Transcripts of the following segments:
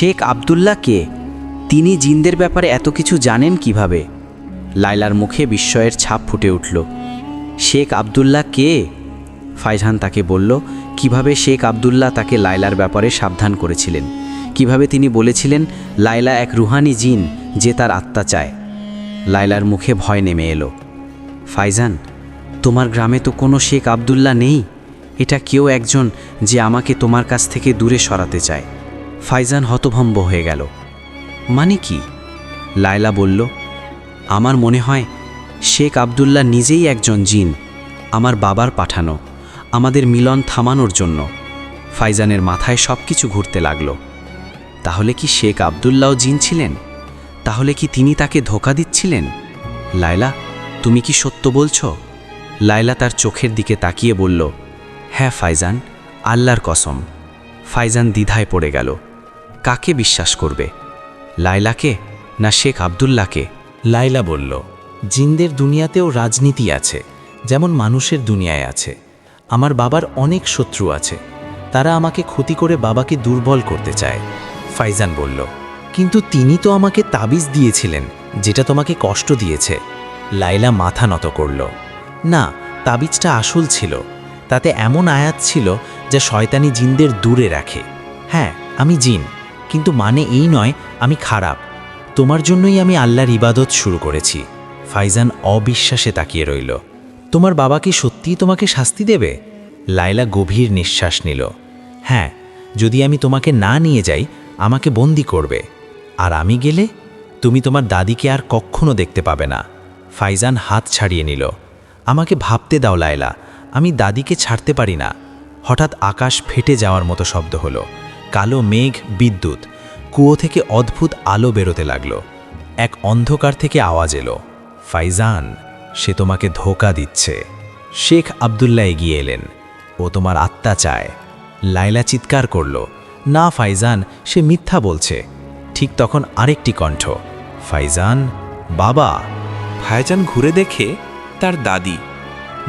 শেখ আবদুল্লাহ কে তিনি জিনদের ব্যাপারে এত কিছু জানেন কীভাবে? লাইলার মুখে বিস্ময়ের ছাপ ফুটে উঠল। শেখ আবদুল্লাহ কে? ফাইজান তাকে বলল, কীভাবে শেখ আবদুল্লাহ তাকে লাইলার ব্যাপারে সাবধান করেছিলেন? কীভাবে তিনি বলেছিলেন লাইলা এক রুহানি জিন, যে তার আত্মা চায় লাইলার মুখে ভয় নেমে এলো। ফাইজান, তোমার গ্রামে তো কোনো শেখ আবদুল্লাহ নেই? এটা কেউ একজন যে আমাকে তোমার কাছ থেকে দূরে সরাতে চায়। ফাইজান হতভম্ব হয়ে গেল। মানে কি? লায়লা বলল, আমার মনে হয় শেখ আবদুল্লাহ নিজেই একজন জিন, আমার বাবার পাঠানো, আমাদের মিলন থামানোর জন্য। ফাইজানের মাথায় সব কিছু ঘুরতে লাগল। তাহলে কি শেখ আবদুল্লাও জিন ছিলেন? তাহলে কি তিনি তাকে ধোকা দিচ্ছিলেন? লায়লা, তুমি কি সত্য বলছ? লায়লা তার চোখের দিকে তাকিয়ে বলল হ্যাঁ ফাইজান, আল্লাহর কসম। ফাইজান দ্বিধায় পড়ে গেল। কাকে বিশ্বাস করবে? লায়লাকে না শেখ আবদুল্লাহকে? লাইলা বলল, জিনদের দুনিয়াতেও রাজনীতি আছে, যেমন মানুষের দুনিয়ায় আছে। আমার বাবার অনেক শত্রু আছে। তারা আমাকে ক্ষতি করে বাবাকে দুর্বল করতে চায়। ফাইজান বলল, কিন্তু তিনি তো আমাকে তাবিজ দিয়েছিলেন, যেটা তোমাকে কষ্ট দিয়েছে। লাইলা মাথা নত করল, না, তাবিজটা আসল ছিল। তাতে এমন আয়াত ছিল যা শয়তানি জিনদের দূরে রাখে। হ্যাঁ আমি জিন। কিন্তু মানে এই নয়, আমি খারাপ। তোমার জন্যই আমি আল্লাহর ইবাদত শুরু করেছি। ফাইজান অবিশ্বাসে তাকিয়ে রইল। তোমার বাবা কি সত্যিই তোমাকে শাস্তি দেবে? লায়লা গভীর নিঃশ্বাস নিল। হ্যাঁ যদি আমি তোমাকে না নিয়ে যাই, আমাকে বন্দি করবে। আর আমি গেলে? তুমি তোমার দাদিকে আর কখনো দেখতে পাবে না। ফাইজান হাত ছাড়িয়ে নিল। আমাকে ভাবতে দাও লায়লা, আমি দাদিকে ছাড়তে পারি না। হঠাৎ আকাশ ফেটে যাওয়ার মতো শব্দ হলো। কালো মেঘ, বিদ্যুৎ। কুয়ো থেকে অদ্ভুত আলো বেরোতে লাগল। এক অন্ধকার থেকে আওয়াজ এলো। ফাইজান, সে তোমাকে ধোকা দিচ্ছে। শেখ আবদুল্লাহ এগিয়ে এলেন। ও তোমার আত্মা চায়। লাইলা চিৎকার করল। না ফাইজান, সে মিথ্যা বলছে। ঠিক তখন আরেকটি কণ্ঠ। ফাইজান, বাবা! ভাইজান ঘুরে দেখে তার দাদি।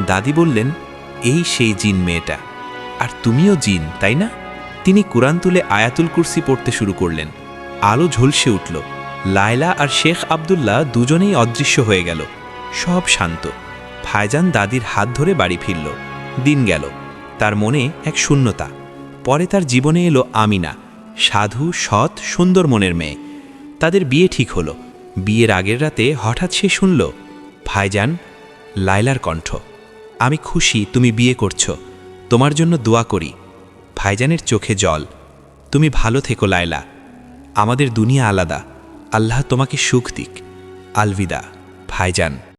দাদি বললেন, এই সেই জিন মেয়েটা। আর তুমিও জিন, তাই না? তিনি কোরআন তুলে আয়াতুল কুরসি পড়তে শুরু করলেন। আলো ঝলসে উঠল। লায়লা আর শেখ আবদুল্লাহ দুজনেই অদৃশ্য হয়ে গেল। সব শান্ত। ভাইজান দাদির হাত ধরে বাড়ি ফিরল। দিন গেল। তার মনে এক শূন্যতা। পরে তার জীবনে এলো আমিনা। সাধু, সৎ, সুন্দর মনের মেয়ে। তাদের বিয়ে ঠিক হলো। বিয়ের আগের রাতে হঠাৎ সে শুনল, ভাইজান লাইলার কণ্ঠ। আমি খুশি তুমি বিয়ে করছ। তোমার জন্য দোয়া করি। ভাইজানের চোখে জল। তুমি ভালো থেকো, লায়লা। আমাদের দুনিয়া আলাদা। আল্লাহ তোমাকে সুখ দিক। আলবিদা, ভাইজান।